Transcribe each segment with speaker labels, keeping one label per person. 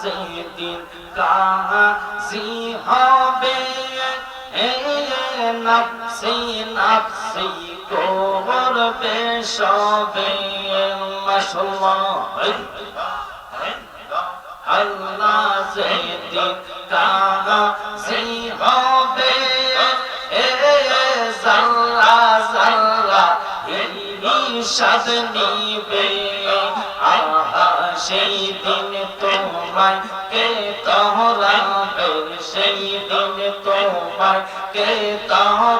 Speaker 1: সেদিন কাজী হবে এ নফসি নফসি সবে মাশাআল্লাহ আল্লাহ সেদিন কাজী হবে এ জাল্লা জাল্লা হিসাব নিবে। আহা, সেই দিন তোমায় কে তহরাবে, সেই দিন তোমায় কে তহরাবে।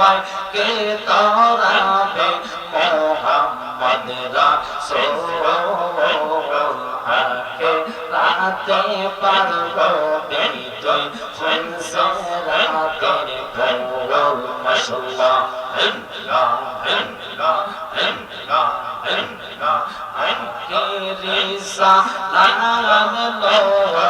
Speaker 1: তোমায় কে তোরাবে মোহাম্মদ রাসূল আকে রাতে পারব তুই ফুলসে রাতের ফুল মাশাআল্লাহ রিসা লাম লো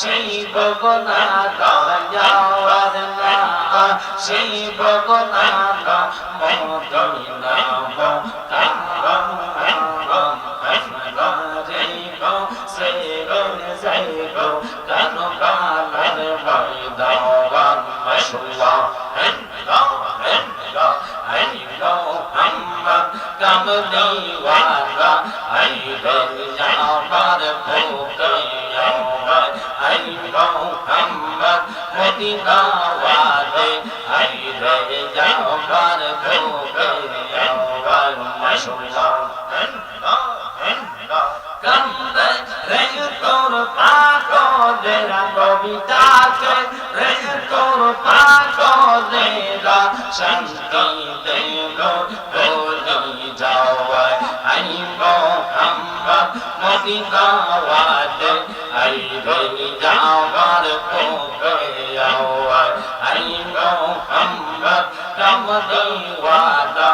Speaker 1: সেই বগনা দয়ার না সেই বগনা মদিনা কামদিওয়ালা আইবে আমার ভোগে আই মোহাম্মদ মদিনা ওয়ালে আইবে আমার ভোগে মাশাআল্লাহ কান্দে রে তোর পাগলেরা কবিতাকে রে তোর পাগলেরা শান্তি দেব কামদিওয়ালা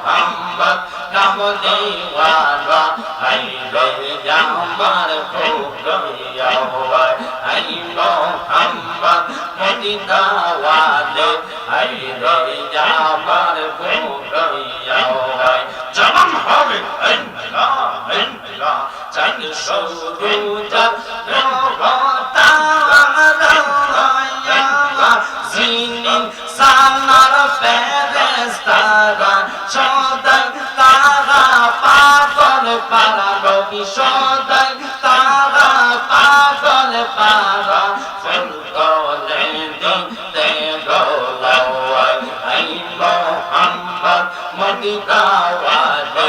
Speaker 1: মোহাম্মদ কামদেওয়ালা আই রে আমার ভোগিয়া আই মোহাম্মদ মদিনাওয়ালে আই রে আমার ভোগিয়া জবান হবে সরুজা
Speaker 2: সদাই তারা পাগল পারা নবী সদাই তারা পাগল পারা ফুলকলে দিতে গোলাওয়াই আই মোহাম্মদ মদিনাওয়ালে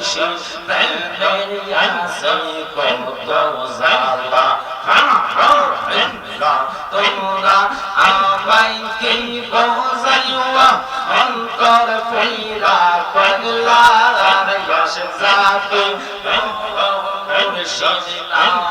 Speaker 2: জামার ফুলকলাওয়াই মাশাআল্লাহ ইল্লা ইল্লা এই জামতে লেন গৌরিয়া কই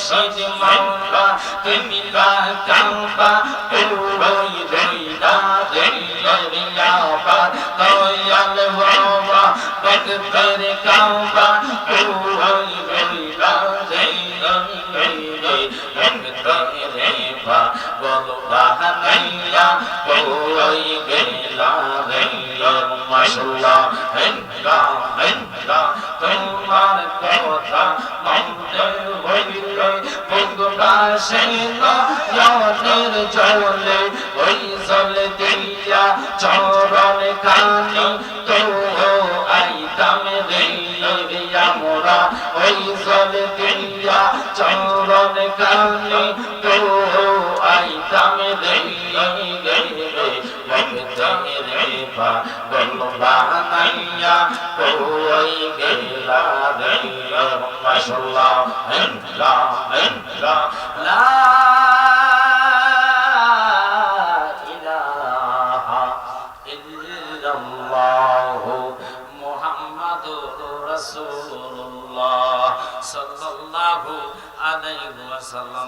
Speaker 2: মুর্শিদ মাওলা তুমি লা কাম্বা রই রইলা দেইয়া বা দয়াল বাবা জলে ওই জল দিয়া চরণ কানি তো আইতাম রে রে পা বলবানাইয়া কই গেলা রে মাশাআল্লাহ ইল্লা